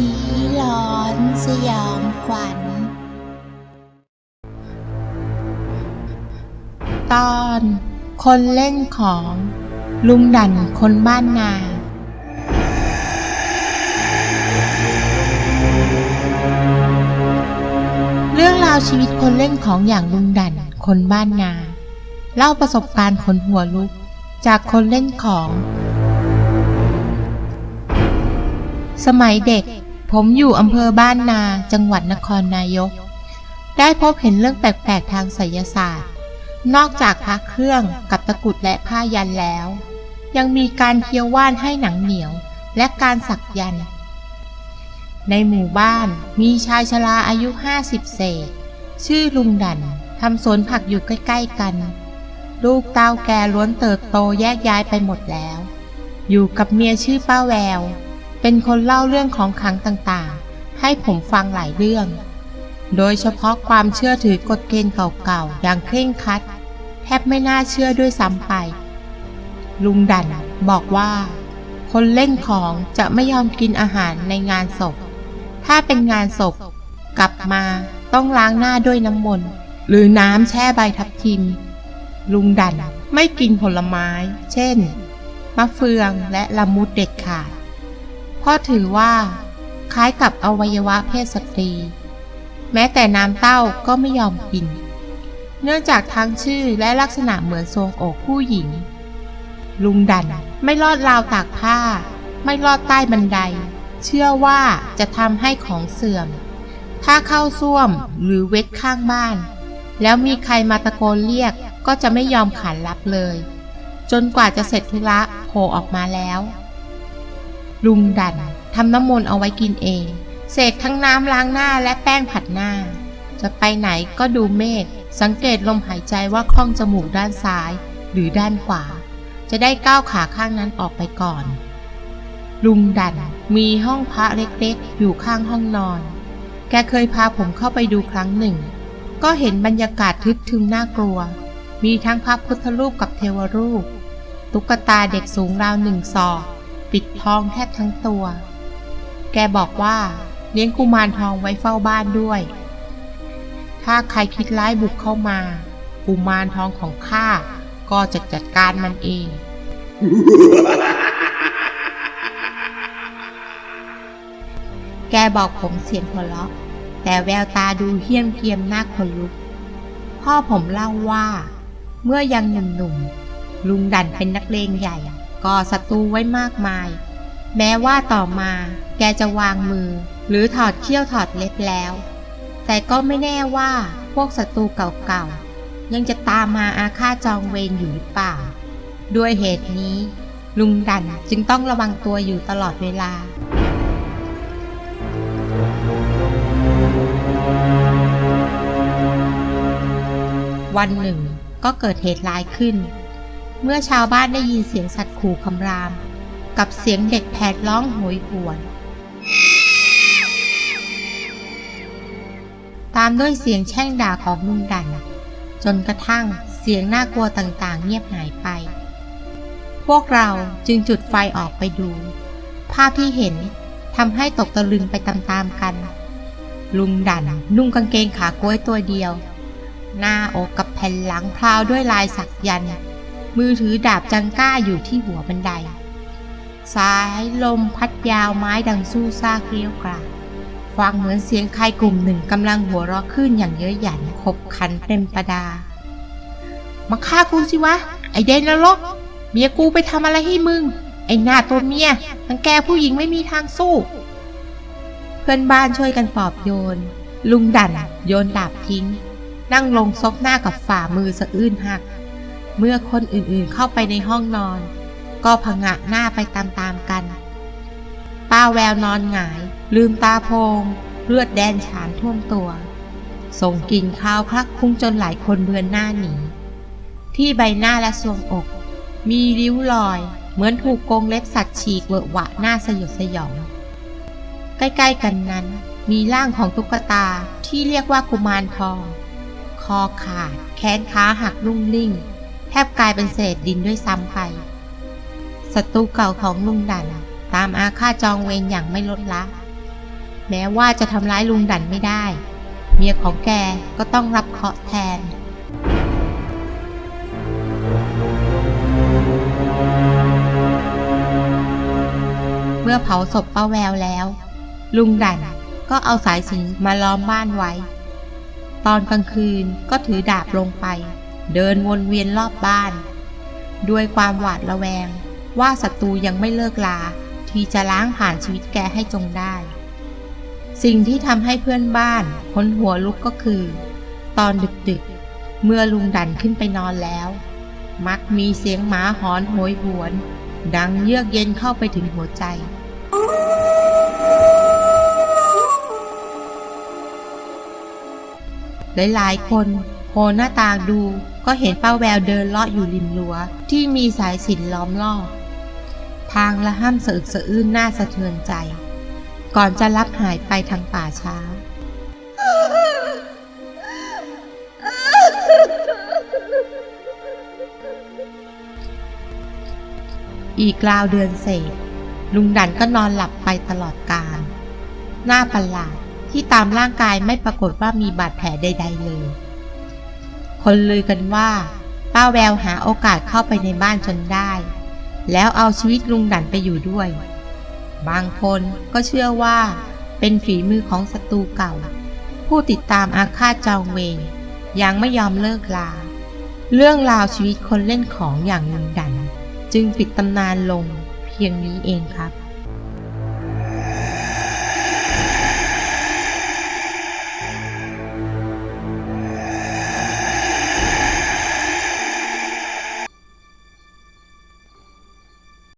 ผีหลอนสยองขวัญ ตอนคนเล่นของลุงดันคนบ้านนา เรื่องราวชีวิตคนเล่นของอย่างลุงดันคนบ้านนา เล่าประสบการณ์ขนหัวลุกจากคนเล่นของ สมัยเด็ก ผมอยู่อำเภอบ้านนา จังหวัดนครนายก ได้พบเห็นเรื่องแปลก ๆ ทางไสยศาสตร์ นอกจากพระเครื่องกับตะกรุดและผ้ายันแล้ว ยังมีการเคี้ยวว่านให้หนังเหนียว และการสักยัน ในหมู่บ้านมีชายชราอายุ 50 เศษ ชื่อลุงดันทำสวนผักอยู่ใกล้ ๆ กัน ลูกเต้าแกล้วนเติบโตแยกย้ายไปหมดแล้ว อยู่กับเมียชื่อป้าแวว เป็นคนเล่าเรื่องของขังต่างๆ ให้ผมฟังหลายเรื่อง โดยเฉพาะความเชื่อถือกฎเกณฑ์เก่าๆ อย่างเคร่งครัด แทบไม่น่าเชื่อด้วยซ้ำไป ลุงดันบอกว่า คนเล่นของจะไม่ยอมกินอาหารในงานศพ ถ้าเป็นงานศพ กลับมาต้องล้างหน้าด้วยน้ำมนต์หรือน้ำแช่ใบทับทิม ลุงดันไม่กินผลไม้ เช่น มะเฟืองและละมุดเด็ดขาด ราะถือว่า คล้ายกับอวัยวะเพศสตรี แม้แต่น้ำเต้าก็ไม่ยอมกิน เนื่องจากทั้งชื่อและลักษณะเหมือนทรงอกผู้หญิง ลุงดันไม่ลอดราวตากผ้า ไม่ลอดใต้บันได เชื่อว่าจะทำให้ของเสื่อม ถ้าเข้าซ่วมหรือเวทข้างบ้าน แล้วมีใครมาตะโกนเรียกก็จะไม่ยอมขานรับเลย จนกว่าจะเสร็จธุระโผล่ออกมาแล้ว ลุงดันทำน้ำมนต์เอาไว้กินเอง เสกทั้งน้ำล้างหน้าและแป้งผัดหน้า จะไปไหนก็ดูเมฆสังเกตลมหายใจว่าคล่องจมูกด้านซ้าย หรือด้านขวา จะได้ก้าวขาข้างนั้นออกไปก่อน ลุงดันมีห้องพระเล็กๆ อยู่ข้างห้องนอน แกเคยพาผมเข้าไปดูครั้งหนึ่ง ก็เห็นบรรยากาศทึบทึมน่ากลัว มีทั้งพระพุทธรูปกับเทวรูป ตุ๊กตาเด็กสูงราวหนึ่งศอก ปิดทองแทบทั้งตัว แกบอกว่าเลี้ยงกุมารทองไว้เฝ้าบ้านด้วย ถ้าใครคิดร้ายบุกเข้ามา กุมารทองของข้าก็จะจัดการมันเอง แกบอกผมเสียงหัวเราะ แต่แววตาดูเหี้ยมเกียมหน้าขนลุก พ่อผมเล่าว่า เมื่อยังหนุ่มๆลุงดันเป็นนักเลงใหญ่ ก่อศัตรูไว้มากมาย แม้ว่าต่อมาแกจะวางมือ หรือถอดเขี้ยวถอดเล็บแล้ว แต่ก็ไม่แน่ว่าพวกศัตรูเก่าๆ ยังจะตามมาอาฆาตจองเวรอยู่หรือเปล่า ด้วยเหตุนี้ ลุงดันจึงต้องระวังตัวอยู่ตลอดเวลาวันหนึ่งก็เกิดเหตุร้ายขึ้น เมื่อชาวบ้านได้ยินเสียงสัตว์ขู่คำราม กับเสียงเด็กแผดร้องโหยหวน ตามด้วยเสียงแช่งด่าของลุงดัน จนกระทั่งเสียงน่ากลัวต่างๆ เงียบหายไป พวกเราจึงจุดไฟออกไปดู ภาพที่เห็นทำให้ตกตะลึงไปตามๆกัน ลุงดันนุ่งกางเกงขาก้วยตัวเดียว หน้าอกกับแผ่นหลังพราวด้วยลายสักยันต์ มือถือดาบจังก้าอยู่ที่หัวบันได สายลมพัดยาวไม้ดังสู้ซาเกลียวกราดฟังเหมือนเสียงใครกลุ่มหนึ่งกำลังหัวเราะขึ้นอย่างเย้ยหยันขบขันเต็มประดา มาฆ่ากูสิวะ ไอเดนนรก เมียกูไปทำอะไรให้มึง ไอหน้าตัวเมียทั้งแกผู้หญิงไม่มีทางสู้ เพื่อนบ้านช่วยกันปอบโยน ลุงดันโยนดาบทิ้ง นั่งลงซบหน้ากับฝ่ามือสะอื้นหัก เมื่อคนอื่นๆเข้าไปในห้องนอน ก็ผงะหน้าไปตามๆกัน ป้าแววนอนหงาย ลืมตาโพง เลือดแดนฉานท่วมตัว ส่งกลิ่นคาวคลักคลุ้งจนหลายคนเบือนหน้าหนี ที่ใบหน้าและทรวงอก มีริ้วรอย เหมือนถูกกงเล็บสัตว์ฉีกเวอะหวะหน้าสยดสยอง ใกล้ๆกันนั้นมีร่างของตุ๊กตาที่เรียกว่ากุมารทอง คอขาด แขนขาหักลุ่งลิ่ง แทบกลายเป็นเศษดินด้วยซ้ำไปศัตรูเก่าของลุงดันตามอาฆาตจองเวรอย่างไม่ลดละ แม้ว่าจะทำร้ายลุงดันไม่ได้ เมียของแกก็ต้องรับเคราะห์แทนเมื่อเผาศพป้าแววแล้ว ลุงดันก็เอาสายสิญจนมาล้อมบ้านไว้ ตอนกลางคืนก็ถือดาบลงไป เดินวนเวียนรอบบ้าน ด้วยความหวาดระแวงว่าศัตรูยังไม่เลิกลาที่จะล้างผ่านชีวิตแกให้จงได้ สิ่งที่ทำให้เพื่อนบ้านพ้นหัวลุกก็คือ ตอนดึกๆ เมื่อลุงดันขึ้นไปนอนแล้ว มักมีเสียงหมาหอนโหยหวน ดังเยือกเย็นเข้าไปถึงหัวใจหลายๆคน โผล่หน้าต่างดูก็เห็นป้าแววเดินเลาะอยู่ริมรั้วที่มีสายสินล้อมรอบ พางละห้ามสะอึกสะอื้นหน้าสะเทือนใจ ก่อนจะรับหายไปทางป่าช้า อีกราวเดือนเศษ ลุงดันก็นอนหลับไปตลอดกาลหน้าประหลาดที่ตามร่างกายไม่ปรากฏว่ามีบาดแผลใด ๆ เลย คนลือกันว่า ป้าแววหาโอกาสเข้าไปในบ้านจนได้ แล้วเอาชีวิตลุงดันไปอยู่ด้วย บางคนก็เชื่อว่า เป็นฝีมือของศัตรูเก่า ผู้ติดตามอาฆาตจองเวรยังไม่ยอมเลิกลา เรื่องราวชีวิตคนเล่นของอย่างลุงดัน จึงปิดตำนานลงเพียงนี้เองครับ